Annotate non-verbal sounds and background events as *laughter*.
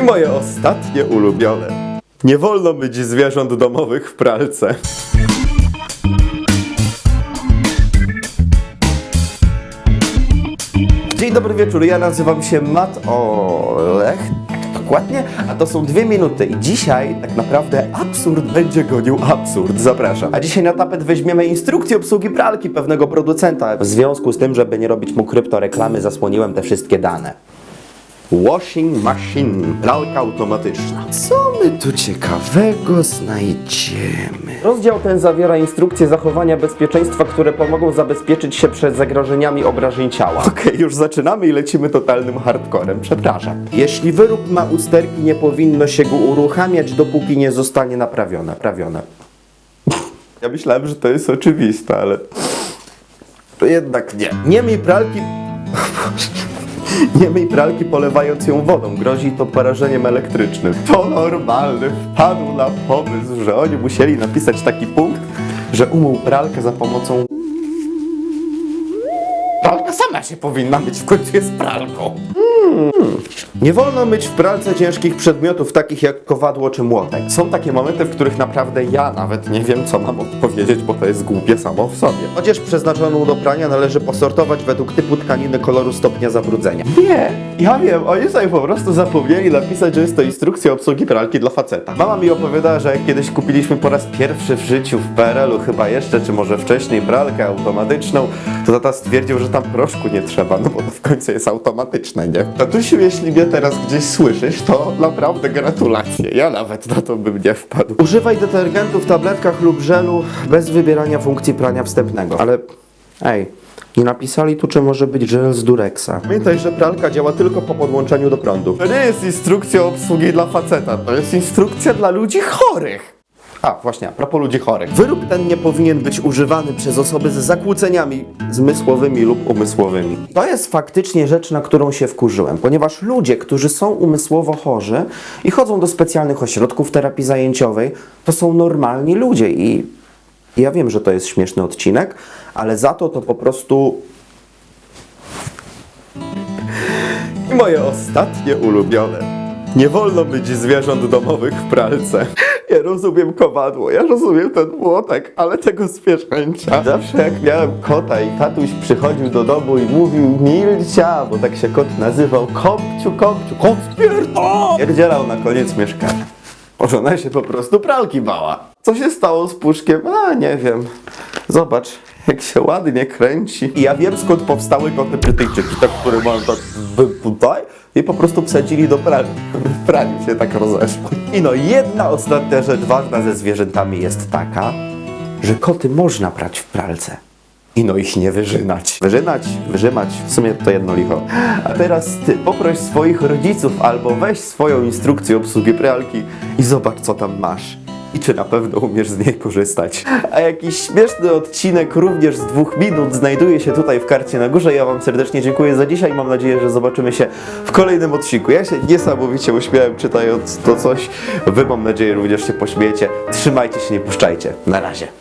I moje ostatnie ulubione. Nie wolno myć zwierząt domowych w pralce. Dzień dobry wieczór, ja nazywam się Mat Olech, dokładnie, a to są dwie minuty i dzisiaj tak naprawdę absurd będzie gonił absurd, zapraszam. A dzisiaj na tapet weźmiemy instrukcję obsługi pralki pewnego producenta. W związku z tym, żeby nie robić mu kryptoreklamy, zasłoniłem te wszystkie dane. Washing machine, pralka automatyczna. Co my tu ciekawego znajdziemy? Rozdział ten zawiera instrukcje zachowania bezpieczeństwa, które pomogą zabezpieczyć się przed zagrożeniami obrażeń ciała. Okej, już zaczynamy i lecimy totalnym hardcorem, przepraszam. Jeśli wyrób ma usterki, nie powinno się go uruchamiać, dopóki nie zostanie naprawione. Naprawione. Ja myślałem, że to jest oczywiste, ale... To jednak nie. Nie miej pralki... Nie myj pralki polewając ją wodą, grozi to porażeniem elektrycznym. To normalny wpadł na pomysł, że oni musieli napisać taki punkt, że umył pralkę za pomocą... Pralka sama się powinna myć, w końcu jest pralką. Hmm. Nie wolno myć w pralce ciężkich przedmiotów, takich jak kowadło czy młotek. Są takie momenty, w których naprawdę ja nawet nie wiem, co mam odpowiedzieć, bo to jest głupie samo w sobie. Odzież przeznaczoną do prania należy posortować według typu tkaniny, koloru, stopnia zabrudzenia. Nie, ja wiem, oni sobie po prostu zapomnieli napisać, że jest to instrukcja obsługi pralki dla faceta. Mama mi opowiadała, że jak kiedyś kupiliśmy po raz pierwszy w życiu w PRL-u, chyba jeszcze, czy może wcześniej, pralkę automatyczną, to tata stwierdził, że tam proszku nie trzeba, no bo to w końcu jest automatyczne, nie? Tatusiu, jeśli mnie teraz gdzieś słyszysz, to naprawdę gratulacje. Ja nawet na to bym nie wpadł. Używaj detergentu w tabletkach lub żelu bez wybierania funkcji prania wstępnego. Ale, ej, nie napisali tu, czy może być żel z Durexa. Pamiętaj, że pralka działa tylko po podłączeniu do prądu. To nie jest instrukcja obsługi dla faceta, to jest instrukcja dla ludzi chorych. A, właśnie, a propos ludzi chorych. Wyrób ten nie powinien być używany przez osoby z zakłóceniami zmysłowymi lub umysłowymi. To jest faktycznie rzecz, na którą się wkurzyłem, ponieważ ludzie, którzy są umysłowo chorzy i chodzą do specjalnych ośrodków terapii zajęciowej, to są normalni ludzie i ja wiem, że to jest śmieszny odcinek, ale za to to po prostu i *laughs* moje ostatnie ulubione. Nie wolno myć zwierząt domowych w pralce. Ja rozumiem kowadło, ja rozumiem ten młotek, ale tego zwierzęcia. Zawsze jak miałem kota i tatuś przychodził do domu i mówił Milcia, bo tak się kot nazywał, kopciu, kopciu, kot spierdol! Pierdzielał na koniec mieszkania. Może ona się po prostu pralki bała. Co się stało z puszkiem? A, nie wiem. Zobacz, jak się ładnie kręci. I ja wiem skąd powstały koty Brytyjczyki, te, które mają tak tutaj i po prostu wsadzili do pralki. W praniu się tak rozeszły. I no, jedna ostatnia rzecz ważna ze zwierzętami jest taka, że koty można prać w pralce. I no ich nie wyżynać. Wyżynać, wyrzymać, w sumie to jedno licho. A teraz ty poproś swoich rodziców albo weź swoją instrukcję obsługi pralki i zobacz co tam masz. I czy na pewno umiesz z niej korzystać. A jakiś śmieszny odcinek również z dwóch minut znajduje się tutaj w karcie na górze. Ja Wam serdecznie dziękuję za dzisiaj. Mam nadzieję, że zobaczymy się w kolejnym odcinku. Ja się niesamowicie uśmiałem czytając to coś. Wy mam nadzieję również się pośmiejecie. Trzymajcie się, nie puszczajcie. Na razie.